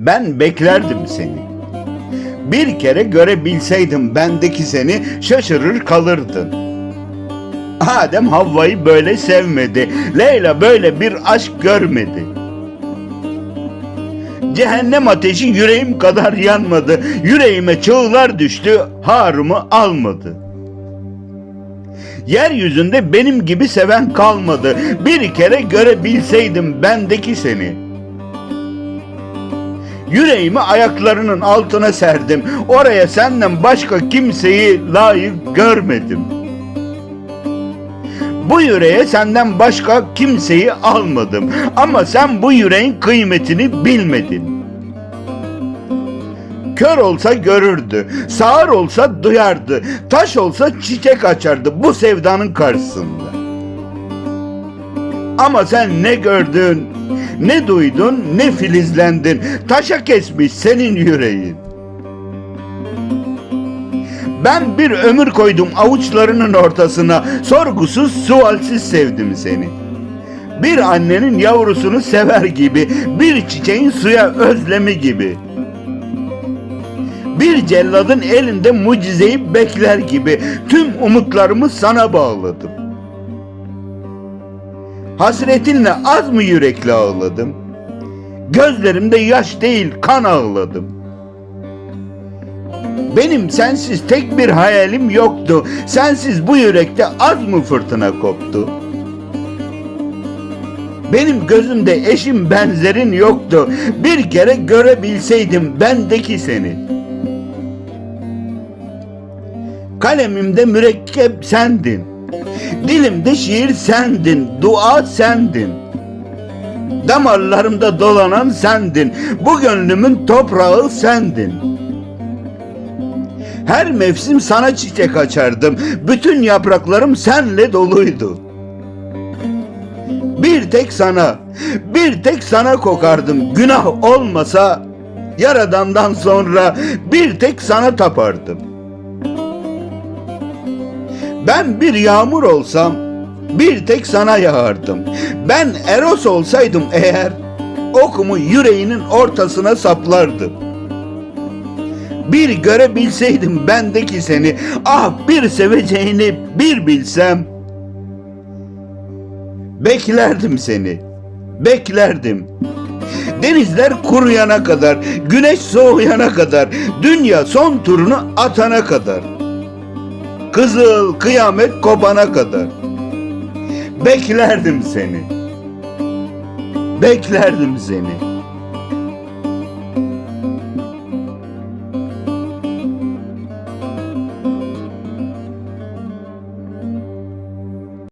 Ben beklerdim seni. Bir kere görebilseydim bendeki seni şaşırır kalırdın. Adem Havva'yı böyle sevmedi. Leyla böyle bir aşk görmedi. Cehennem ateşi yüreğim kadar yanmadı. Yüreğime çığlar düştü, harımı almadı. Yeryüzünde benim gibi seven kalmadı. Bir kere görebilseydim bendeki seni. Yüreğimi ayaklarının altına serdim. Oraya senden başka kimseyi layık görmedim. Bu yüreğe senden başka kimseyi almadım. Ama sen bu yüreğin kıymetini bilmedin. Kör olsa görürdü, sağır olsa duyardı, taş olsa çiçek açardı bu sevdanın karşısında. Ama sen ne gördün, ne duydun, ne filizlendin. Taşa kesmiş senin yüreğin. Ben bir ömür koydum avuçlarının ortasına. Sorgusuz, sualsiz sevdim seni. Bir annenin yavrusunu sever gibi, bir çiçeğin suya özlemi gibi. Bir celladın elinde mucizeyi bekler gibi tüm umutlarımı sana bağladım. Hasretinle az mı yürekle ağladım? Gözlerimde yaş değil kan ağladım. Benim sensiz tek bir hayalim yoktu. Sensiz bu yürekte az mı fırtına koptu? Benim gözümde eşim benzerin yoktu. Bir kere görebilseydim bendeki seni. Kalemimde mürekkep sendin. Dilimde şiir sendin, dua sendin. Damarlarımda dolanan sendin. Bu gönlümün toprağı sendin. Her mevsim sana çiçek açardım. Bütün yapraklarım senle doluydu. Bir tek sana, bir tek sana kokardım. Günah olmasa yaradandan sonra bir tek sana tapardım. Ben bir yağmur olsam bir tek sana yağardım. Ben Eros olsaydım eğer okumu yüreğinin ortasına saplardım. Bir görebilseydim bendeki seni, ah bir seveceğini bir bilsem. Beklerdim seni, beklerdim. Denizler kuruyana kadar, güneş soğuyana kadar, dünya son turunu atana kadar. Kızıl kıyamet kopana kadar. Beklerdim seni. Beklerdim seni.